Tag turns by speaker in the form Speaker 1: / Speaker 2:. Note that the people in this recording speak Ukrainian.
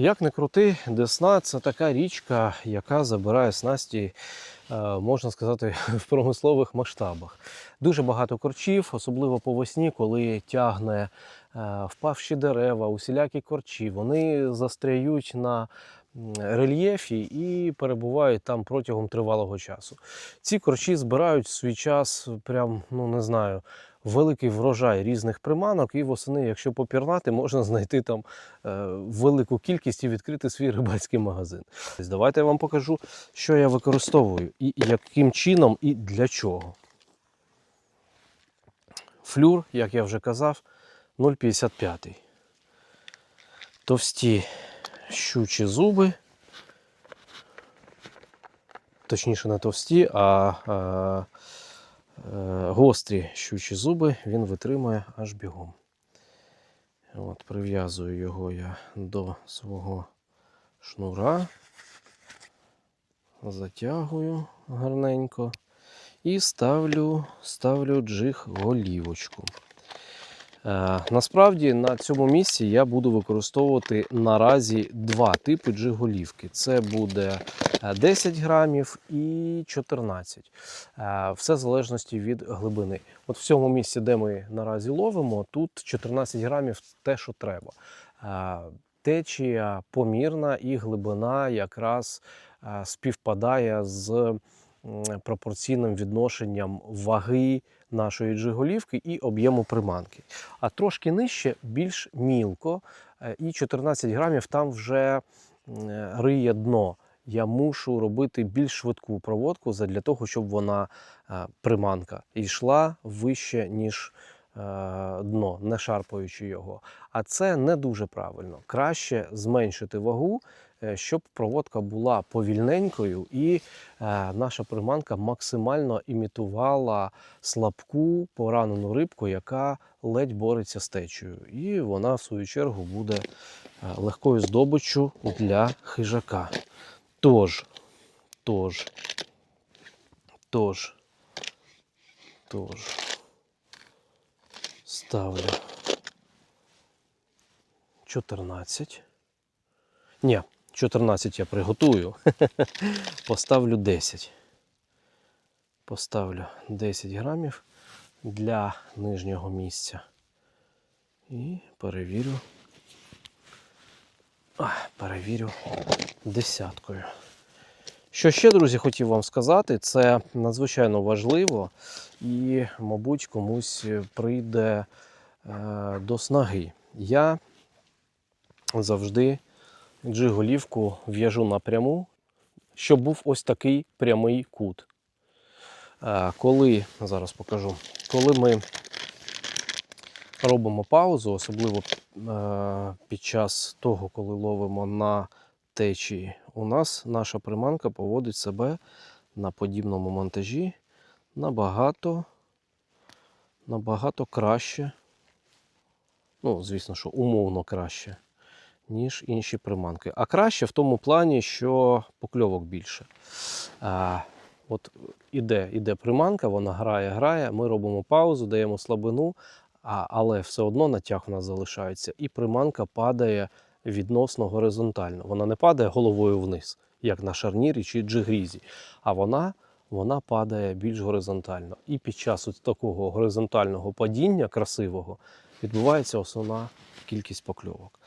Speaker 1: Як не крути, Десна це така річка, яка забирає снасті, е, можна сказати, в промислових масштабах. Дуже багато корчів, особливо по весні, коли тягне е, впавші дерева, усілякі корчі. Вони застряють на рельєфі і перебувають там протягом тривалого часу. Ці корчі збирають в свій час, прям, ну не знаю, великий врожай різних приманок, і восени, якщо попірнати, можна знайти там е, велику кількість і відкрити свій рибальський магазин. Давайте я вам покажу, що я використовую і яким чином, і для чого. Флюр, як я вже казав, 0,55. Товсті щучі зуби. Точніше, не товсті, а, а е, гострі щучі зуби він витримує аж бігом. От, прив'язую його я до свого шнура, затягую гарненько і ставлю, ставлю джиг голівочку. Е, насправді на цьому місці я буду використовувати наразі два типи джиголівки. Це буде е, 10 грамів і 14. Е, Все в залежності від глибини. От в цьому місці, де ми наразі ловимо, тут 14 грамів те, що треба. Е, Течія помірна і глибина якраз е, співпадає з пропорційним відношенням ваги нашої джиголівки і об'єму приманки. А трошки нижче більш мілко, е, і 14 грамів там вже риє дно. Я мушу робити більш швидку проводку для того, щоб вона е, приманка йшла вище, ніж е, дно, не шарпаючи його. А це не дуже правильно. Краще зменшити вагу, щоб проводка була повільненькою і е, наша приманка максимально імітувала слабку поранену рибку, яка ледь бореться з течею. І вона, в свою чергу, буде е, легкою здобиччю для хижака. Тож, тож, тож, тож, ставлю 14. Ні, 14 я приготую. Поставлю 10. Поставлю 10 грамів для нижнього місця. І перевірю. Перевірю десяткою. Що ще, друзі, хотів вам сказати, це надзвичайно важливо і, мабуть, комусь прийде е, до снаги. Я завжди джиголівку в'яжу напряму, щоб був ось такий прямий кут. Е, коли, зараз покажу, коли ми робимо паузу, особливо е, під час того, коли ловимо на течії, у нас наша приманка поводить себе на подібному монтажі набагато, набагато краще. Ну, звісно, що умовно краще, ніж інші приманки. А краще в тому плані, що покльовок більше. А, от іде, іде приманка, вона грає, грає, ми робимо паузу, даємо слабину, а, але все одно натяг у нас залишається, і приманка падає відносно горизонтально. Вона не падає головою вниз, як на шарнірі чи джигрізі, а вона, вона падає більш горизонтально. І під час от такого горизонтального падіння красивого відбувається основна кількість покльовок.